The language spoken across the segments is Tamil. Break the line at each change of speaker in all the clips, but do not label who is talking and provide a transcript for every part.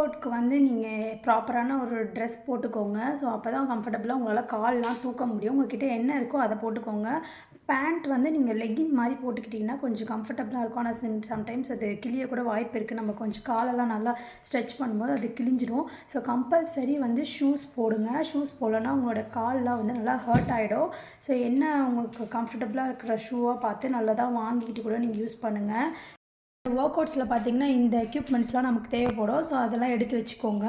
ஸ்போர்ட்க்கு வந்து நீங்கள் ப்ராப்பரான ஒரு ட்ரெஸ் போட்டுக்கோங்க. ஸோ அப்போ தான் கம்ஃபர்டபுளாக உங்களால் கால்லாம் தூக்க முடியும். உங்கள்கிட்ட என்ன இருக்கோ அதை போட்டுக்கோங்க. பேண்ட் வந்து நீங்கள் லெகின் மாதிரி போட்டுக்கிட்டிங்கன்னா கொஞ்சம் கம்ஃபர்டபுளாக இருக்கும். ஆனால் சிம் சம்டைம்ஸ் அது கிளிய கூட வாய்ப்பு இருக்குது நம்ம கொஞ்சம் காலெல்லாம் நல்லா ஸ்ட்ரெச் பண்ணும்போது அது கிழிஞ்சிடும். ஸோ கம்பல்சரி வந்து ஷூஸ் போடுங்க. ஷூஸ் போடலன்னா உங்களோட கால்லாம் வந்து நல்லா ஹர்ட் ஆகிடும் ஸோ என்ன உங்களுக்கு கம்ஃபர்டபுளாக இருக்கிற ஷூவாக பார்த்து நல்லதாக வாங்கிக்கிட்டு கூட நீங்கள் யூஸ் பண்ணுங்கள் ஒர்க் அவுட்ஸில் பார்த்தீங்கன்னா இந்த எக்யூப்மெண்ட்ஸ்லாம் நமக்கு தேவைப்படும். ஸோ அதெல்லாம் எடுத்து வச்சுக்கோங்க.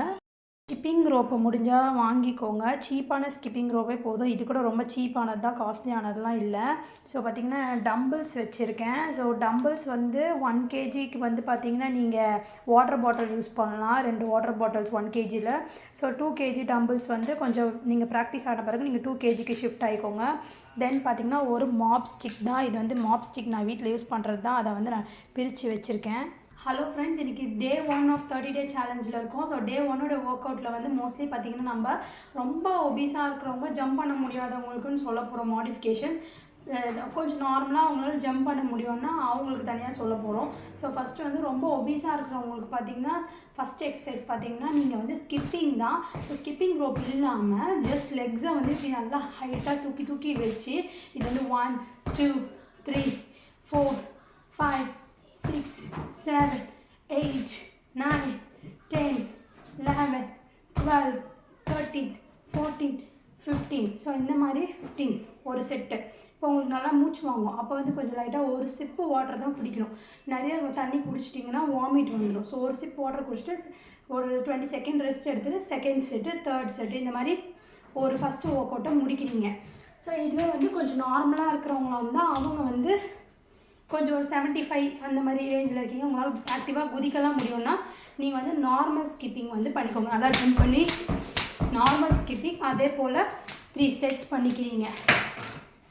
ஸ்கிப்பிங் ரோப்பை முடிஞ்சால் வாங்கிக்கோங்க. சீப்பான ஸ்கிப்பிங் ரோப்பே போதும். இது கூட ரொம்ப சீப்பானது தான். காஸ்ட்லியானதுலாம் இல்லை. ஸோ பார்த்தீங்கன்னா டம்பிள்ஸ் வச்சுருக்கேன். ஸோ டம்பிள்ஸ் வந்து ஒன் கேஜிக்கு வந்து பார்த்தீங்கன்னா நீங்கள் வாட்டர் பாட்டில் யூஸ் பண்ணலாம். ரெண்டு வாட்டர் பாட்டில்ஸ் ஒன் கேஜியில் ஸோ டூ கேஜி டம்பிள்ஸ் வந்து கொஞ்சம் நீங்கள் ப்ராக்டிஸ் ஆன பிறகு நீங்கள் டூ கேஜிக்கு ஷிஃப்ட் ஆகிக்கோங்க தென் பார்த்திங்கன்னா ஒரு மாப் ஸ்டிக் தான். இது வந்து மாப் ஸ்டிக் நான் வீட்டில் யூஸ் பண்ணுறது தான் அதை வந்து நான் பிரித்து வச்சுருக்கேன். ஹலோ ஃப்ரெண்ட்ஸ் இன்றைக்கி day one of thirty day சேலஞ்சில் இருக்கும். ஸோ டே ஒன்னோட ஒர்க் அவுட்டில் வந்து மோஸ்ட்லி பார்த்திங்கன்னா நம்ம ரொம்ப ஒபீஸாக இருக்கிறவங்க ஜம்ப் பண்ண முடியாதவங்களுக்குன்னு சொல்ல போகிற மாடிஃபிகேஷன் கொஞ்சம் நார்மலாக அவங்களால ஜம்ப் பண்ண முடியும்னா அவங்களுக்கு தனியாக சொல்ல போகிறோம் ஸோ ஃபஸ்ட்டு வந்து ரொம்ப ஒபீஸாக இருக்கிறவங்களுக்கு பார்த்தீங்கன்னா ஃபஸ்ட் எக்ஸசைஸ் பார்த்தீங்கன்னா நீங்கள் வந்து ஸ்கிப்பிங் தான். ஸோ ஸ்கிப்பிங் ரோப் இல்லாமல் ஜஸ்ட் லெக்ஸை வந்து இப்படி நல்லா ஹைட்டாக தூக்கி தூக்கி வச்சு இது வந்து one two three four five six seven eight nine ten eleven twelve thirteen fourteen fifteen so இந்த மாதிரி ஃபிஃப்டீன் ஒரு செட்டு இப்போ உங்களுக்கு நல்லா மூச்சு வாங்கும். அப்போ வந்து கொஞ்சம் லைட்டாக ஒரு சிப்பு வாட்டர் தான் குடிக்கணும். நிறைய தண்ணி குடிச்சிட்டிங்கன்னா வாமிட் வந்துடும் ஸோ ஒரு சிப் வாட்டர் குடிச்சிட்டு ஒரு டுவெண்ட்டி செகண்ட் ரெஸ்ட் எடுத்துகிட்டு செகண்ட் செட்டு தேர்ட் செட்டு இந்த மாதிரி ஒரு ஃபஸ்ட்டு ஒர்க் அவுட்டை முடிக்கிறீங்க. ஸோ இதுவே வந்து கொஞ்சம் நார்மலாக இருக்கிறவங்களா இருந்தால் அவங்க வந்து கொஞ்சம் ஒரு செவன்ட்டி ஃபைவ் அந்த மாதிரி ரேஞ்சில் இருக்கீங்க உங்களால் ஆக்டிவாக குதிக்கலாம் முடியும்னா நீங்கள் வந்து நார்மல் ஸ்கிப்பிங் வந்து பண்ணிக்கோங்க. நல்லா ஜம்ப் பண்ணி நார்மல் ஸ்கிப்பிங் அதே போல் த்ரீ செட்ஸ் பண்ணிக்கிறீங்க.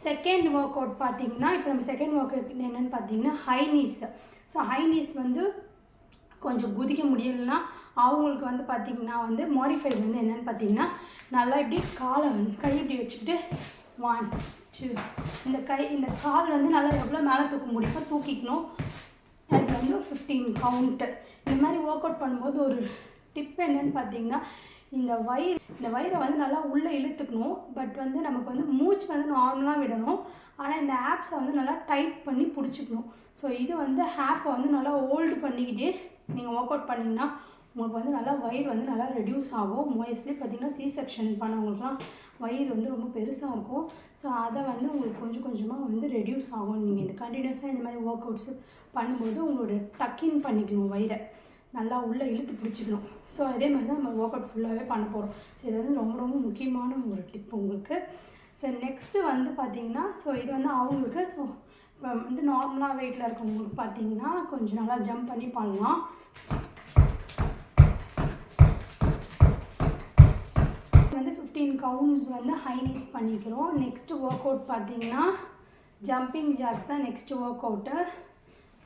செகண்ட் ஒர்க் அவுட் பார்த்தீங்கன்னா இப்போ நம்ம செகண்ட் ஒர்க் அவுட் என்னென்னு பார்த்தீங்கன்னா high knees so high knees வந்து கொஞ்சம் குதிக்க முடியலன்னா அவங்களுக்கு வந்து பார்த்திங்கன்னா வந்து மாடிஃபைடு வந்து என்னென்னு பார்த்தீங்கன்னா நல்லா இப்படி காலை வந்து கை இப்படி வச்சுக்கிட்டு ஒன் இந்த கை இந்த கால் வந்து நல்லா எவ்வளோ மேலே தூக்க முடியுமோ தூக்கிக்கணும். அது வந்து ஃபிஃப்டீன் கவுண்ட்டு இந்த மாதிரி ஒர்க் அவுட் பண்ணும்போது ஒரு டிப் என்னன்னு பார்த்தீங்கன்னா இந்த வயிறு இந்த வயிறை வந்து நல்லா உள்ளே இழுத்துக்கணும். பட் வந்து நமக்கு வந்து மூச்சு வந்து நார்மலாக விடணும். ஆனால் இந்த ஆப்ஸை வந்து நல்லா டைட் பண்ணி பிடிச்சிக்கணும். ஸோ இது வந்து ஆப்பை வந்து நல்லா ஹோல்டு பண்ணிக்கிட்டே நீங்கள் ஒர்க் அவுட் பண்ணிங்கன்னா உங்களுக்கு வந்து நல்லா வயிறு வந்து நல்லா ரெடியூஸ் ஆகும். மோஸ்ட்லி பார்த்திங்கன்னா சி செக்ஷன் பண்ணவங்களுக்குலாம் வயிறு வந்து ரொம்ப பெருசாக இருக்கும். ஸோ அதை வந்து உங்களுக்கு கொஞ்சம் கொஞ்சமாக வந்து ரெடியூஸ் ஆகும். நீங்கள் இந்த கண்டினியூஸாக இந்த மாதிரி ஒர்க் அவுட்ஸு பண்ணும்போது உங்களோட டக்கின் பண்ணிக்கணும் வயிறை. நல்லா உள்ளே இழுத்து பிடிச்சிக்கணும். ஸோ அதே மாதிரி தான் நம்ம ஒர்க் அவுட் ஃபுல்லாகவே பண்ண போகிறோம் ஸோ இது வந்து ரொம்ப ரொம்ப முக்கியமான ஒரு டிப் உங்களுக்கு. ஸோ நெக்ஸ்ட்டு வந்து பார்த்திங்கன்னா ஸோ இது வந்து அவங்களுக்கு ஸோ வந்து நார்மலாக வெயிட்டில் இருக்கவங்களுக்கு பார்த்தீங்கன்னா கொஞ்சம் நல்லா ஜம்ப் பண்ணி பண்ணலாம். கவுன்ஸ் கவுண்ட்ஸ் வந்து ஹைனீஸ் பண்ணிக்கிறோம். நெக்ஸ்ட்டு ஒர்க் அவுட் பார்த்தீங்கன்னா ஜம்பிங் ஜாக்ஸ் தான் next workout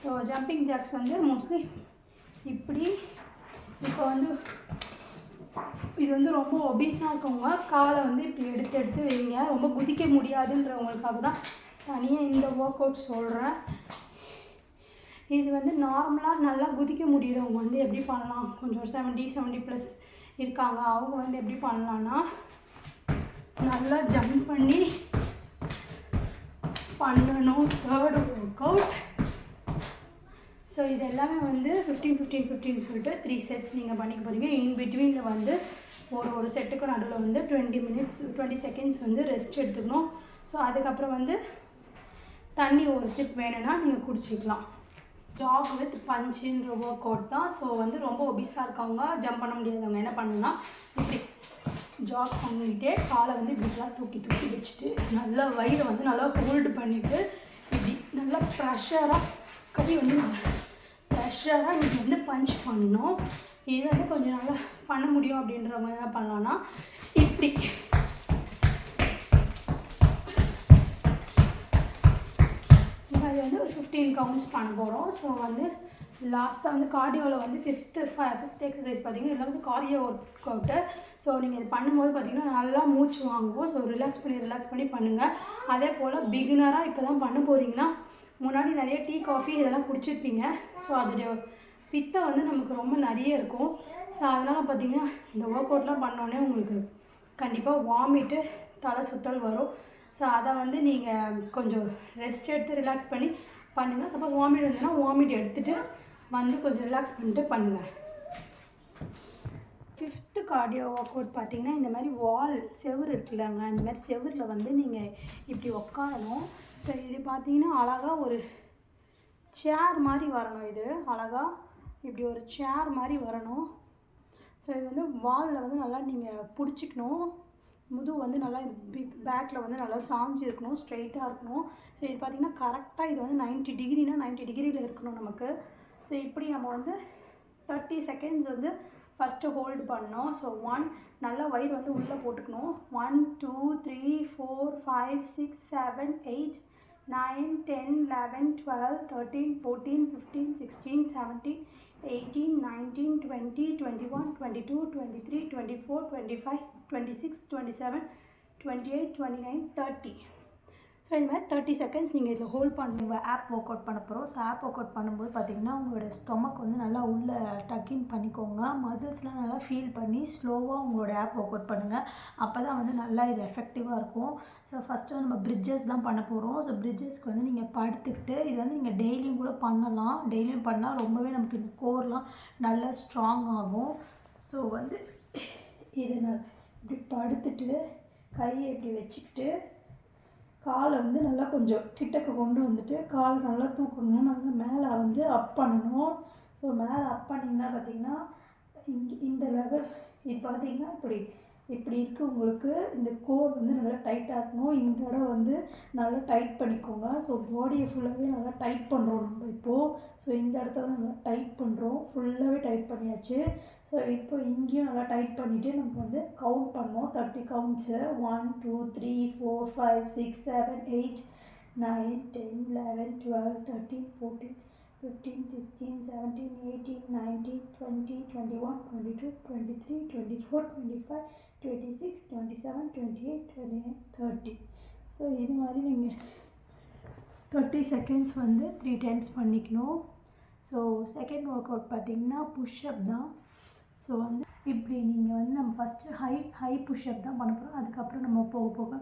so jumping jacks வந்து மோஸ்ட்லி இப்படி இப்போ வந்து இது வந்து ரொம்ப ஒபீஸாக இருக்கவங்க காலை வந்து இப்படி எடுத்து எடுத்து வைங்க. ரொம்ப குதிக்க முடியாதுன்றவங்களுக்காக தான் தனியாக இந்த ஒர்க் அவுட் சொல்கிறேன் இது வந்து நார்மலாக நல்லா குதிக்க முடியிறவங்க வந்து எப்படி பண்ணலாம்? கொஞ்சம் செவன்ட்டி செவன்ட்டி ப்ளஸ் இருக்காங்க. அவங்க வந்து எப்படி பண்ணலான்னா நல்லா ஜம்ப் பண்ணி பண்ணணும். தேர்டு ஒர்க் அவுட் ஸோ இது எல்லாமே வந்து ஃபிஃப்டீன் ஃபிஃப்டீன் ஃபிஃப்டின்னு சொல்லிட்டு த்ரீ செட்ஸ் நீங்கள் பண்ணிக்க போகிறீங்க இன் பிட்வீனில் வந்து ஒரு ஒரு செட்டுக்கு நடுவில் வந்து டுவெண்ட்டி மினிட்ஸ் டுவெண்ட்டி செகண்ட்ஸ் வந்து ரெஸ்ட் எடுத்துக்கணும். ஸோ அதுக்கப்புறம் வந்து தண்ணி ஒரு சிப் வேணும்னா நீங்கள் குடிச்சிக்கலாம். ஜாக் வித் பஞ்சுன்ற ஒர்க் அவுட் தான். ஸோ வந்து ரொம்ப ஒபிஸாக இருக்கவங்க ஜம்ப் பண்ண முடியாதவங்க என்ன பண்ணணும்னா இப்படி ஜாக் பண்ணிக்கிட்டே காலை வந்து இப்படிலாம் தூக்கி தூக்கி வச்சுட்டு நல்லா வயிறை வந்து நல்லா ஹோல்டு பண்ணிவிட்டு இப்படி நல்லா ப்ரெஷராக கவி வந்து ப்ரெஷராக இன்றைக்கி வந்து பஞ்ச் பண்ணணும். இது வந்து கொஞ்சம் நல்லா பண்ண முடியும் அப்படின்றவங்க என்ன பண்ணலான்னா இப்படி. இந்த மாதிரி வந்து ஒரு ஃபிஃப்டீன் கவுண்ட்ஸ் பண்ண போகிறோம் ஸோ வந்து லாஸ்ட்டாக வந்து கார்டியோவில் வந்து ஃபிஃப்த்து ஃபை ஃபிஃப்த் எக்ஸசைஸ் பார்த்தீங்கன்னா இதெல்லாம் வந்து கார்டியோ ஒர்க் அவுட்டு ஸோ நீங்கள் இது பண்ணும்போது பார்த்தீங்கன்னா நல்லா மூச்சு வாங்குவோம். ஸோ ரிலாக்ஸ் பண்ணி ரிலாக்ஸ் பண்ணி பண்ணுங்கள் அதே போல் பிகினராக இப்போ தான் பண்ண போகிறீங்கன்னா முன்னாடி நிறைய டீ காஃபி இதெல்லாம் குடிச்சிருப்பீங்க. ஸோ அதோடைய பித்தை வந்து நமக்கு ரொம்ப நிறைய இருக்கும். ஸோ அதனால் பார்த்தீங்கன்னா இந்த ஒர்க் அவுட்லாம் பண்ணோடனே உங்களுக்கு கண்டிப்பாக வாமிட்டு தலை சுத்தல் வரும். ஸோ அதை வந்து நீங்கள் கொஞ்சம் ரெஸ்ட் எடுத்து ரிலாக்ஸ் பண்ணி பண்ணுங்கள் சப்போஸ் வாமிட் இருந்ததுன்னா வாமிட் எடுத்துகிட்டு வந்து கொஞ்சம் ரிலாக்ஸ் பண்ணிட்டு பண்ணுங்கள் ஃபிஃப்த்து கார்டியோ ஒர்க் அவுட் பார்த்தீங்கன்னா இந்த மாதிரி வால் செவுரு இருக்குல்லங்க. இந்த மாதிரி செவுரில் வந்து நீங்கள் இப்படி உட்காரணும் ஸோ இது பார்த்தீங்கன்னா அழகாக ஒரு சேர் மாதிரி வரணும் இது. அழகாக இப்படி ஒரு சேர் மாதிரி வரணும். ஸோ இது வந்து வாலில் வந்து நல்லா நீங்கள் பிடிச்சிக்கணும். முது வந்து நல்லா பிக் பேக்கில் வந்து நல்லா சாஞ்சு இருக்கணும் ஸ்ட்ரெயிட்டாக இருக்கணும். ஸோ இது பார்த்திங்கன்னா கரெக்டாக இது வந்து 90 டிகிரினா 90 டிகிரியில் இருக்கணும் நமக்கு. ஸோ இப்படி நம்ம வந்து தேர்ட்டி செகண்ட்ஸ் வந்து ஃபஸ்ட்டு ஹோல்டு பண்ணோம். ஸோ ஒன் நல்லா வயிறு வந்து உள்ளே போட்டுக்கணும். One two three four five six seven eight nine ten eleven twelve thirteen fourteen fifteen sixteen seventeen eighteen nineteen twenty twenty one twenty two twenty three twenty four twenty five twenty six twenty seven twenty eight twenty nine thirty so இந்த மாதிரி தேர்ட்டி செகண்ட்ஸ் நீங்கள் இதில் ஹோல்ட் பண்ணுங்க ஆப் ஒர்க் அவுட் பண்ண போகிறோம் ஸோ ஆப் ஒர்க் அவுட் பண்ணும்போது பார்த்தீங்கன்னா உங்களோட ஸ்டொமக் வந்து நல்லா உள்ளே டக்கின் பண்ணிக்கோங்க. மசில்ஸ்லாம் நல்லா ஃபீல் பண்ணி ஸ்லோவாக உங்களோட ஆப் ஒர்க் அவுட் பண்ணுங்கள் அப்போ தான் வந்து நல்லா இது எஃபெக்டிவாக இருக்கும். ஸோ ஃபஸ்ட்டு நம்ம பிரிட்ஜஸ் தான் பண்ண போகிறோம் ஸோ பிரிட்ஜஸ்க்கு வந்து நீங்கள் படுத்துக்கிட்டு இது வந்து நீங்கள் டெய்லியும் கூட பண்ணலாம். டெய்லியும் பண்ணால் ரொம்பவே நமக்கு இந்த கோர்லாம் நல்லா ஸ்ட்ராங் ஆகும். ஸோ வந்து இது நான் இப்படி படுத்துட்டு கையை இப்படி வச்சுக்கிட்டு காலை வந்து நல்லா கொஞ்சம் கிட்டக்க கொண்டு வந்துட்டு கால் நல்லா தூக்குங்க. நல்லா மேலே வந்து அப் பண்ணணும். ஸோ மேலே அப் பண்ணிங்கன்னா பார்த்தீங்கன்னா இங்கே இந்த லெவல் இது பார்த்தீங்கன்னா இப்படி இப்படி இருக்கவங்களுக்கு இந்த கோர் வந்து நல்லா டைட்டாக இருக்கணும். இந்த இடம் வந்து நல்லா டைட் பண்ணிக்கோங்க. ஸோ பாடியை ஃபுல்லாகவே நல்லா டைட் பண்ணுறோம் நம்ம இப்போது ஸோ இந்த இடத்துல நல்லா டைட் பண்ணுறோம் ஃபுல்லாகவே டைட் பண்ணியாச்சு. ஸோ இப்போ இங்கேயும் நல்லா டைட் பண்ணிவிட்டு நம்ம வந்து கவுண்ட் பண்ணோம். Thirty counts one two three four five six seven eight nine ten eleven twelve thirteen fourteen fifteen sixteen seventeen eighteen nineteen twenty twenty one twenty two twenty three twenty four twenty five twenty six twenty seven twenty eight twenty nine thirty so இது மாதிரி நீங்கள் தேர்ட்டி செகண்ட்ஸ் வந்து த்ரீ டைம்ஸ் பண்ணிக்கணும். ஸோ செகண்ட் ஒர்க் அவுட் பார்த்தீங்கன்னா புஷ்அப் தான். ஸோ வந்து இப்படி நீங்கள் வந்து நம்ம ஃபஸ்ட்டு ஹை ஹை புஷ்அப் தான் பண்ண போகிறோம் அதுக்கப்புறம் நம்ம போக போக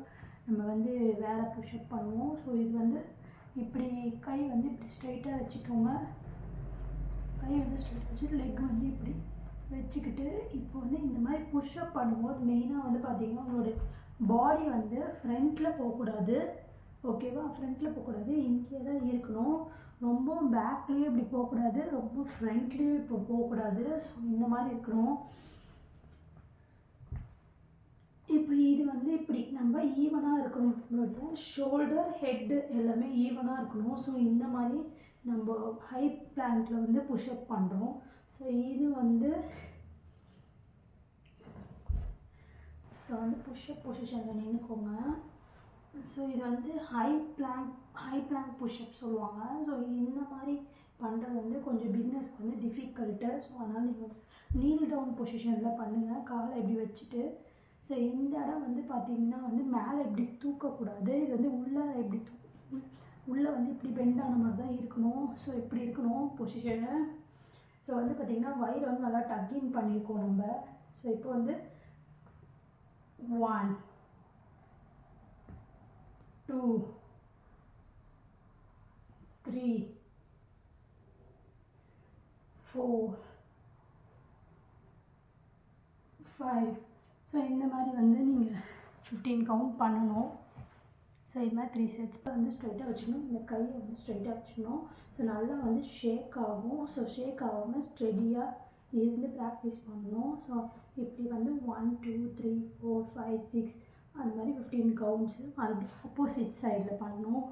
நம்ம வந்து வேறு புஷ்அப் பண்ணுவோம். ஸோ இது வந்து இப்படி கை வந்து இப்படி ஸ்ட்ரைட்டாக வச்சுக்கோங்க. கை வந்து ஸ்ட்ரைட் வச்சுட்டு லெக் வந்து இப்படி வச்சுக்கிட்டு இப்போ வந்து இந்த மாதிரி புஷ்அப் பண்ணும்போது மெயினாக வந்து பார்த்தீங்கன்னா உங்களோட பாடி வந்து ஃப்ரண்ட்டில் போகக்கூடாது. ஓகேவா ஃப்ரண்ட்டில் போகக்கூடாது. இங்கே தான் இருக்கணும். ரொம்ப பேக்லேயும் இப்படி போகக்கூடாது. ரொம்ப ஃப்ரண்ட்லேயும் இப்போ போகக்கூடாது. ஸோ இந்த மாதிரி இருக்கணும். இப்போ இது வந்து இப்படி. நம்ம ஈவனாக இருக்கணும். நம்மளோட ஷோல்டர் ஹெட்டு எல்லாமே ஈவனாக இருக்கணும். ஸோ இந்த மாதிரி நம்ம ஹை பிளாங்க்கில் வந்து புஷ்அப் பண்ணுறோம் ஸோ இது வந்து ஸோ வந்து புஷ்அப் பொசிஷனில் நின்றுக்கோங்க ஸோ இது வந்து high plank high plank pushup சொல்லுவாங்க. ஸோ இந்த மாதிரி பண்ணுறது வந்து கொஞ்சம் பிகினர்ஸ்க்கு வந்து டிஃபிகல்ட்டு ஸோ அதனால் நீங்கள் நீல் டவுன் பொசிஷனில் பண்ணுங்கள் காலை இப்படி வச்சுட்டு. ஸோ இந்த இடம் வந்து பார்த்தீங்கன்னா வந்து மேலே இப்படி தூக்கக்கூடாது. இது வந்து உள்ளே இப்படி தூ உள்ளே வந்து இப்படி பெண்ட் ஆன மாதிரி தான் இருக்கணும். ஸோ இப்படி இருக்கணும் பொசிஷனு ஸோ வந்து பார்த்திங்கன்னா வயிறு வந்து நல்லா டக்கின் பண்ணியிருக்கோம் நம்ம. ஸோ இப்போ வந்து one two three four five so இந்த மாதிரி வந்து நீங்கள் ஃபிஃப்டீன் கவுண்ட் பண்ணணும். ஸோ இது மாதிரி த்ரீ செட்ஸ் வந்து ஸ்ட்ரைட்டாக வச்சுக்கணும். இந்த கையை வந்து ஸ்ட்ரைட்டாக வச்சுக்கணும். ஸோ நல்லா வந்து ஷேக் ஆகும். ஸோ ஷேக் ஆகாமல் ஸ்டெடியாக இருந்து ப்ராக்டிஸ் பண்ணணும். ஸோ இப்படி வந்து one two three four five six அந்த மாதிரி ஃபிஃப்டீன் கவுண்ட்ஸு மறுபடியும் ஆப்போசிட் சைடில் பண்ணணும்.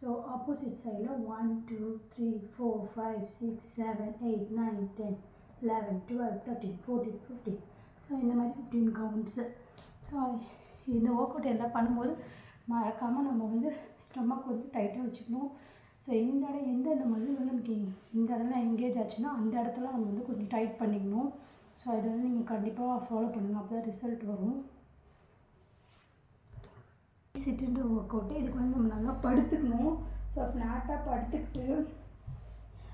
ஸோ ஆப்போசிட் சைடில் one two three four five six seven eight nine ten eleven twelve thirteen fourteen fifteen so இந்த மாதிரி ஃபிஃப்டீன் கவுண்ட்ஸு ஸோ இந்த ஒர்க் அவுட் எல்லாம் பண்ணும்போது மறக்காமல் நம்ம வந்து ஸ்டொமக் வந்து டைட்டாக வச்சுக்கணும். ஸோ இந்த இடம் எந்தெந்த மசில் வந்து நமக்கு இந்த இடம்லாம் எங்கேஜ் ஆச்சுன்னா அந்த இடத்துல நம்ம வந்து கொஞ்சம் டைட் பண்ணிக்கணும். ஸோ இதை வந்து நீங்கள் கண்டிப்பாக ஃபாலோ பண்ணுங்கள் அப்போ தான் ரிசல்ட் வரும் சிட்டுன்ற ஒர்க் அவுட்டு இதுக்கு வந்து நம்ம நல்லா படுத்துக்கணும். ஸோ ஃப்ளாட்டாக படுத்துக்கிட்டு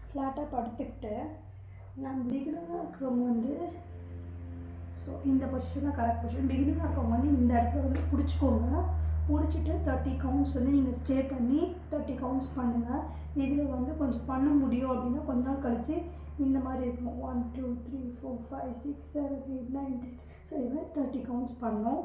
ஃப்ளாட்டாக படுத்துக்கிட்டு நம்ம பிகினராக இருக்கிறவங்க வந்து ஸோ இந்த பொசிஷன் தான் கரெக்ட் பொசிஷன் பிகினராக இருக்கவங்க வந்து இந்த இடத்துல வந்து பிடிச்சிக்கோங்க. பிடிச்சிட்டு தேர்ட்டி கவுண்ட்ஸ் வந்து நீங்கள் ஸ்டே பண்ணி தேர்ட்டி கவுண்ட்ஸ் பண்ணுங்கள் இதில் வந்து கொஞ்சம் பண்ண முடியும் அப்படின்னா கொஞ்ச நாள் கழித்து இந்த மாதிரி இருக்கும். One two three four five six seven eight nine ten so இது மாதிரி தேர்ட்டி கவுண்ட்ஸ் பண்ணோம்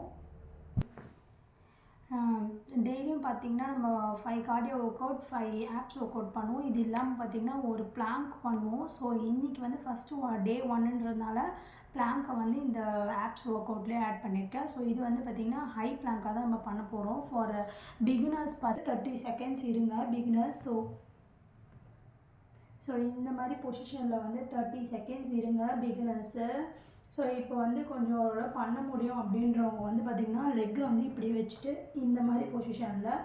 டெய்லியும் பார்த்தீங்கன்னா நம்ம five cardio workout five abs workout பண்ணுவோம். இது இல்லாமல் பார்த்தீங்கன்னா ஒரு பிளாங்க் பண்ணுவோம். ஸோ இன்றைக்கி வந்து ஃபஸ்ட்டு டே ஒன்னுன்றதுனால பிளாங்கை வந்து இந்த ஆப்ஸ் ஒர்க் அவுட்லேயே ஆட் பண்ணியிருக்கேன். ஸோ இது வந்து பார்த்திங்கன்னா ஹை பிளாங்காக தான் நம்ம பண்ண போகிறோம் ஃபார் பிகினர்ஸ் பார்த்து தேர்ட்டி செகண்ட்ஸ் இருங்க பிகினர்ஸ் ஸோ ஸோ இந்த மாதிரி பொசிஷனில் வந்து தேர்ட்டி செகண்ட்ஸ் இருங்க பிகினர்ஸு ஸோ இப்போ வந்து கொஞ்சம் ஓரளவு பண்ண முடியும் அப்படின்றவங்க வந்து பார்த்திங்கன்னா லெக்கை வந்து இப்படி வச்சுட்டு இந்த மாதிரி பொசிஷனில்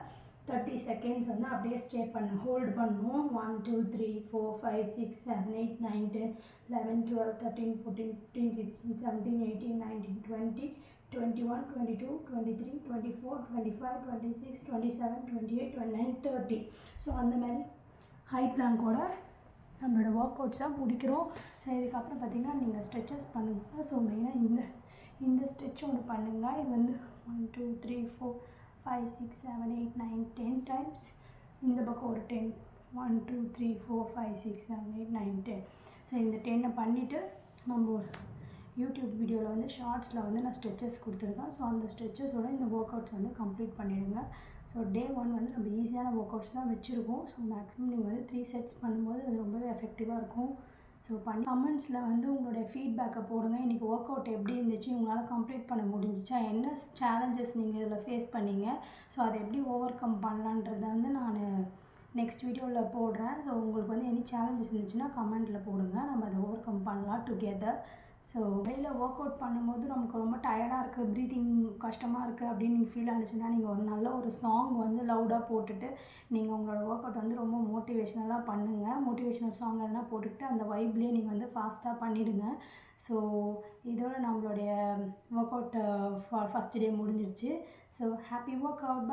தேர்ட்டி செகண்ட்ஸ் வந்து அப்படியே ஸ்டே பண்ண ஹோல்ட் பண்ணுவோம் one two three four five six seven eight nine ten eleven twelve thirteen fourteen fifteen sixteen seventeen eighteen nineteen twenty twenty one twenty two twenty three twenty four twenty five twenty six twenty seven twenty eight twenty nine thirty so அந்த மாதிரி ஹை பிளாங்கோட கூட ஒர்க் அவுட்ஸ் தான் முடிக்கிறோம். ஸோ இதுக்கப்புறம் பார்த்திங்கன்னா நீங்கள் ஸ்ட்ரெச்சஸ் பண்ணுங்கள் ஸோ மெயினாக இந்த இந்த ஸ்ட்ரெச் ஒன்று பண்ணுங்கள் இது வந்து one two three four five six seven eight nine ten times இந்த பக்கம் ஒரு ten one two three four five six seven eight nine ten so இந்த டென்னை பண்ணிவிட்டு நம்ம யூடியூப் வீடியோவில் வந்து ஷார்ட்ஸில் வந்து நான் ஸ்ட்ரெச்சஸ் கொடுத்துருக்கேன். ஸோ அந்த ஸ்ட்ரெச்சஸோட இந்த ஒர்க் அவுட்ஸ் வந்து கம்ப்ளீட் பண்ணிவிடுங்க ஸோ டே ஒன் வந்து நம்ம ஈஸியான ஒர்க் அவுட்ஸ் தான் வச்சுருக்கோம். ஸோ மேக்ஸிமம் நீங்கள் வந்து த்ரீ செட்ஸ் பண்ணும்போது அது ரொம்பவே எஃபெக்டிவாக இருக்கும். ஸோ பண்ணி கமெண்ட்ஸில் வந்து உங்களுடைய ஃபீட்பேக்கை போடுங்க. இன்றைக்கி ஒர்க் அவுட் எப்படி இருந்துச்சு? உங்களால் கம்ப்ளீட் பண்ண முடிஞ்சிச்சா? என்ன சேலஞ்சஸ் நீங்கள் இதில் ஃபேஸ் பண்ணீங்க? ஸோ அதை எப்படி ஓவர் கம் பண்ணலான்றதை வந்து நான் நெக்ஸ்ட் வீடியோவில் போடுறேன். ஸோ உங்களுக்கு வந்து எனி சேலஞ்சஸ் இருந்துச்சுன்னா கமெண்ட்டில் போடுங்க. நம்ம அதை ஓவர் கம் பண்ணலாம் டுகெதர் ஸோ வெளியில் ஒர்க் அவுட் பண்ணும்போது நமக்கு ரொம்ப டயர்டாக இருக்குது ப்ரீத்திங் கஷ்டமாக இருக்குது அப்படின்னு நீங்கள் ஃபீல் ஆனிச்சுன்னா நீங்கள் ஒரு நல்ல ஒரு சாங் வந்து லவுடாக போட்டுட்டு நீங்கள் உங்களோட ஒர்க் அவுட் வந்து ரொம்ப மோட்டிவேஷ்னலாக பண்ணுங்கள் மோட்டிவேஷ்னல் சாங் எதனா போட்டுக்கிட்டு அந்த வைப்லேயே நீங்கள் வந்து ஃபாஸ்ட்டாக பண்ணிவிடுங்க ஸோ இதோட நம்மளுடைய workout for first day முடிஞ்சிருச்சு. So happy work out